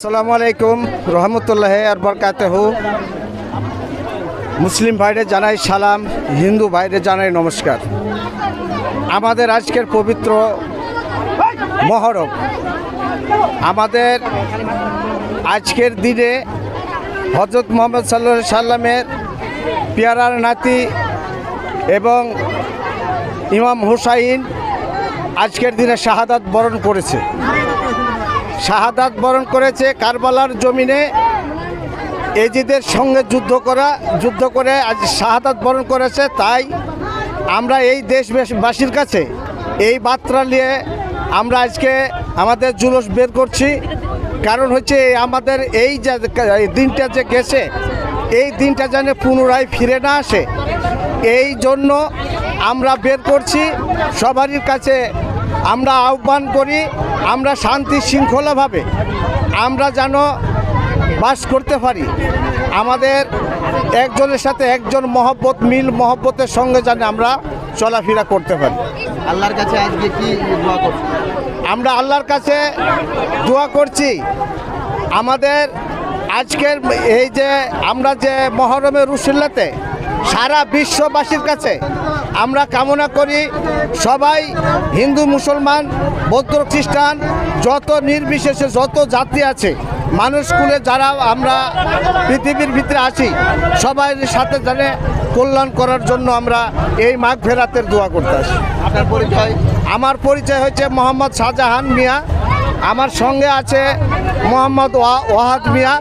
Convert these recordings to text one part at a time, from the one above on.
আসসালামু আলাইকুম, রহমতুল্লাহ আর বরকাতেহু। মুসলিম ভাইরে জানাই সালাম, হিন্দু ভাইরে জানাই নমস্কার। আমাদের আজকের পবিত্র মহরম, আমাদের আজকের দিনে হজরত মোহাম্মদ সাল্লা সাল্লামের পেয়ারার নাতি এবং ইমাম হুসাইন আজকের দিনে শাহাদাত বরণ করেছে। শাহাদাত বরণ করেছে কারবালার জমিনে। এজিদের সঙ্গে যুদ্ধ করা, যুদ্ধ করে আজ শাহাদাত বরণ করেছে, তাই আমরা এই দেশবাসীর কাছে এই বার্তা নিয়ে আমরা আজকে আমাদের জুলুস বের করছি। কারণ হচ্ছে আমাদের এই যে দিনটা যে গেছে, এই দিনটা যেন পুনরায় ফিরে না আসে। এই জন্য আমরা বের করছি। সবারই কাছে আমরা আহ্বান করি আমরা শান্তি শৃঙ্খলাভাবে আমরা যেন বাস করতে পারি। আমাদের একজনের সাথে একজন মহব্বত মিল মহব্বতের সঙ্গে যেন আমরা চলাফেরা করতে পারি। আল্লাহর কাছে আজকে কি দোয়া করছ আমরা আল্লাহর কাছে দোয়া করছি আমাদের আজকের এই যে আমরা যে মহরমের রুসুল্লাতে সারা বিশ্ববাসীর কাছে আমরা কামনা করি সবাই হিন্দু মুসলমান বৌদ্ধ খ্রিস্টান যত নির্বিশেষে যত জাতি আছে মানুষ মানুষগুলো যারা আমরা পৃথিবীর ভিতরে আছি সবাই সাথে জানে কল্যাণ করার জন্য আমরা এই মাঘ ফেরাতের দোয়া করতে আসি। আপনার পরিচয়? আমার পরিচয় হচ্ছে মোহাম্মদ শাহজাহান মিয়া। আমার সঙ্গে আছে মোহাম্মদ ওয়া- ওয়াহাদ মিয়া।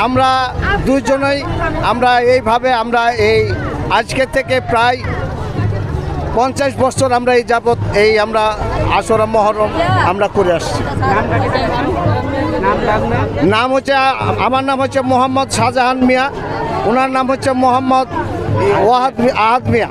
আমরা দুজনেই আমরা এইভাবে আমরা এই আজকে থেকে প্রায় পঞ্চাশ বছর আমরা এই যাবত এই আমরা আসরা মহরম আমরা করে আসছি। নাম হচ্ছে, আমার নাম হচ্ছে মোহাম্মদ শাহজাহান মিয়া, ওনার নাম হচ্ছে মোহাম্মদ ওয়াহাদ আহাদ মিয়া।